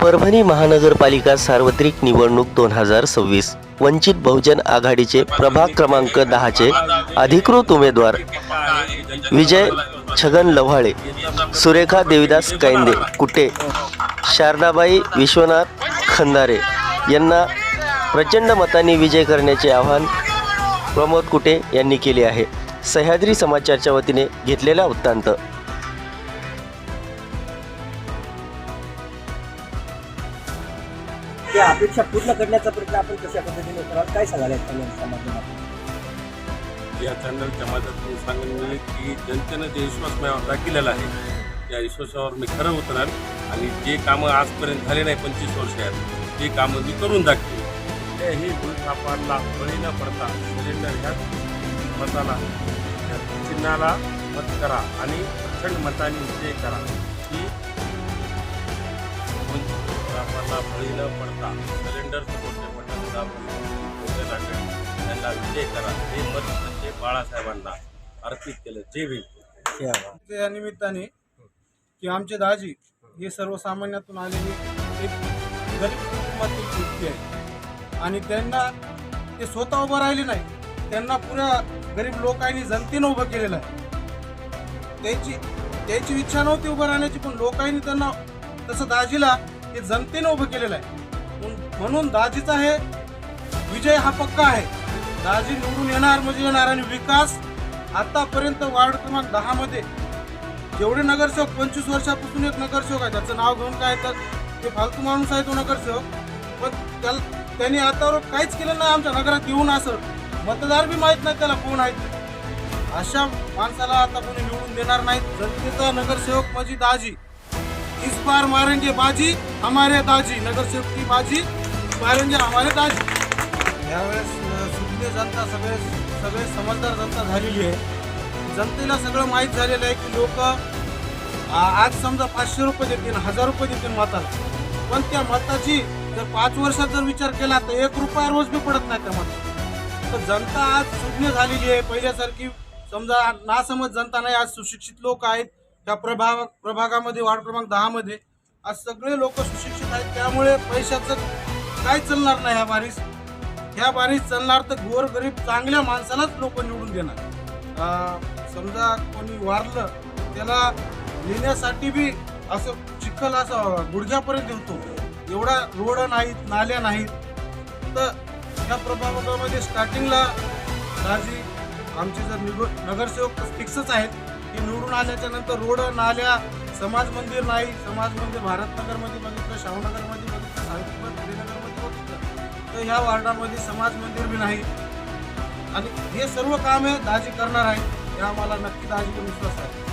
परभणी महानगरपालिका सार्वत्रिक निवडणूक दोन हजार सव्वीस. वंचित बहुजन आघाडीचे प्रभाग क्रमांक दहाचे अधिकृत उमेदवार विजय छगन लव्हाळे सुरेखा देविदास कैंदे कुटे शारदाबाई विश्वनाथ खंदारे यांना प्रचंड मताने विजय करण्याचे आवाहन प्रमोद कुटे यांनी केले आहे. सह्याद्री समाचारच्या वतीने घेतलेला वृत्तांत. त्या अपेक्षा पूर्ण करण्याचा प्रयत्न आपण कशा पद्धतीने करावा काय सांगाल या चॅनलच्या माध्यमातून? या चॅनलच्या माध्यमातून सांगेन की जनतेनं जे विश्वास माझ्यावर दाखविलेला आहे त्या विश्वासावर मी खरं उतराल आणि जे कामं आजपर्यंत झाले नाही पंचवीस वर्षात ते कामं मी करून दाखवेन. त्याही भूलथापाला बळी न पडता सिलेंडर ह्याच मताला ह्या चिन्हाला मत करा आणि प्रचंड मताने विजय करा. बळी न पडता सिलेंडर बटन दाबून मोठे लागेल. त्यांना विजय करा हे मत म्हणजे बाळासाहेबांना अर्पित केलं. जय भीम. या निमित्ताने की आमचे दाजी हे सर्वसामान्यातून आलेले एक गरीब कुटुंबातील व्यक्ती आहे आणि त्यांना ते स्वतः उभं राहिले नाही. त्यांना पुऱ्या गरीब लोकांनी जनतेनं उभं केलेलं आहे. त्याची त्याची इच्छा नव्हती उभं राहण्याची पण लोकांनी त्यांना तसं दाजीला हे जनतेनं उभं केलेलं आहे. म्हणून- दाजीचा हे विजय हा पक्का आहे. दाजी निवडून येणार म्हणजे येणार आणि विकास आतापर्यंत वार्ड क्रमांक दहा मध्ये. जेवढे नगरसेवक पंचवीस वर्षापासून एक नगरसेवक आहे. त्याचं नाव घेऊन काय तर ते फालतू माणूस आहे तो नगरसेवक. पण त्याला त्यांनी आतावर काहीच केलं नाही आमच्या नगरात येऊन असं. मतदार बी माहीत नाही त्याला कोण आहेत अशा माणसाला आता कोणी निवडून देणार नाहीत जनतेचा नगरसेवक माझी दाजी. इस बार मारेंगे बाजी हमारे दाजी नगरसेवक की बाजी मारेंगे हमारे दाजी। यावेळेस सुज्ञ जनता सगळे सगळे समजदार जनता झालेली आहे. जनतेला सगळं माहीत झालेलं आहे की लोक आज समजा पाचशे रुपये देतील हजार रुपये देतील मताला. पण त्या मताची जर पाच वर्षात जर विचार केला तर एक रुपया रोज बी पडत नाही त्या मताला. तर जनता आज सुज्ञ झालेली आहे. पहिल्यासारखी समजा नासमज जनता नाही आज सुशिक्षित लोक आहेत. त्या प्रभाग प्रभागामध्ये वार्ड क्रमांक दहामध्ये आज सगळे लोक सुशिक्षित आहेत. त्यामुळे पैशाचं काय चालणार नाही ह्या बारीस. ह्या बारीस चालणार तर गोरगरीब चांगल्या माणसालाच लोक निवडून देणार. समजा कोणी वारलं त्याला नेण्यासाठी बी असं चिखल असं गुडघ्यापर्यंत येतो. एवढा रोड नाहीत नाल्या नाहीत. तर ह्या प्रभागामध्ये स्टार्टिंगला राजी आमचे जर निग नगरसेवक फिक्सच आहेत. की निवडून आल्याच्यानंतर रोड नाल्या समाज मंदिर नाही. समाज मंदिर भारतनगरमध्ये बघितलं शाहूनगरमध्ये बघितलं सावित्रीबाई फुले बघितलं तर ह्या वार्डामध्ये समाज मंदिर बी नाही. आणि हे सर्व काम हे दाजी करणार आहे हे आम्हाला नक्की दाजीचा विश्वास आहे.